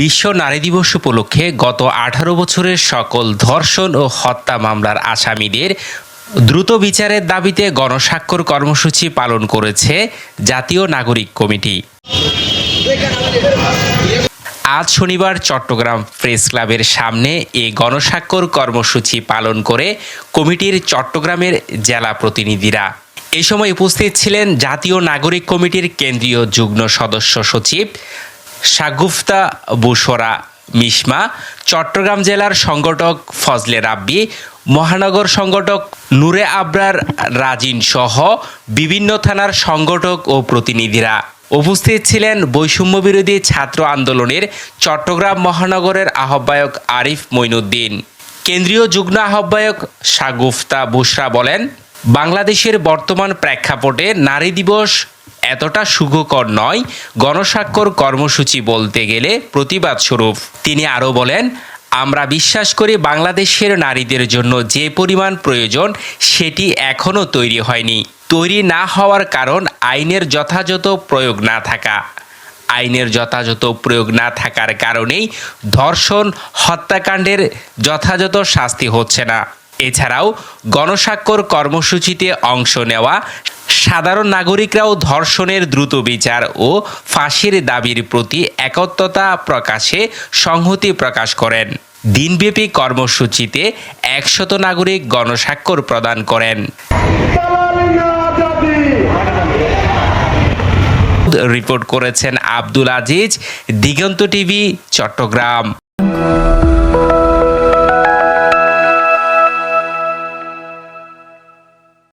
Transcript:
বিশ্ব নারী দিবস উপলক্ষে গত আঠারো বছরের সকল ধর্ষণ ও হত্যা মামলার আসামিদের দ্রুত বিচারের দাবিতে গণস্বাক্ষর কর্মসূচি পালন করেছে জাতীয় নাগরিক কমিটি। আজ শনিবার চট্টগ্রাম প্রেস ক্লাবের সামনে এ গণস্বাক্ষর কর্মসূচি পালন করে কমিটির চট্টগ্রামের জেলা প্রতিনিধিরা। এ সময় উপস্থিত ছিলেন জাতীয় নাগরিক কমিটির কেন্দ্রীয় যুগ্ম সদস্য সচিব শাগুফতা বুসরা মিসমা চট্টগ্রাম জেলার সংগঠক ফজলে রাব্বি, মহানগর সংগঠক নূরে আবরার রাজিন সহ বিভিন্ন থানার সংগঠক ও প্রতিনিধিরা উপস্থিত ছিলেন বৈষম্য বিরোধী ছাত্র আন্দোলনের চট্টগ্রাম মহানগরের আহ্বায়ক আরিফ মইনুদ্দিন। কেন্দ্রীয় যুগ্ম আহ্বায়ক শাগুফতা বুসরা বলেন, বাংলাদেশের বর্তমান প্রেক্ষাপটে নারী দিবস এতটা সুখকর নয়। গণস্বাক্ষর কর্মসূচি বলতে গেলে প্রতিবাদ স্বরূপ। তিনি আরও বলেন, আমরা বিশ্বাস করি বাংলাদেশের নারীদের জন্য যে পরিমাণ প্রয়োজন, সেটি এখনও তৈরি হয়নি। তৈরি না হওয়ার কারণ আইনের যথাযথ প্রয়োগ না থাকা। আইনের যথাযথ প্রয়োগ না থাকার কারণেই ধর্ষণ, হত্যাকাণ্ডের যথাযথ শাস্তি হচ্ছে না। এছাড়াও গণস্বাক্ষর কর্মসূচিতে অংশ নেওয়া সাধারণ নাগরিকরাও ধর্ষণের দ্রুত বিচার ও ফাঁসির দাবির প্রতি একত্রতা প্রকাশে সংহতি প্রকাশ করেন। দিনব্যাপী কর্মসূচিতে একশত নাগরিক গণস্বাক্ষর প্রদান করেন। রিপোর্ট করেছেন আব্দুল আজিজ, দিগন্ত টিভি, চট্টগ্রাম।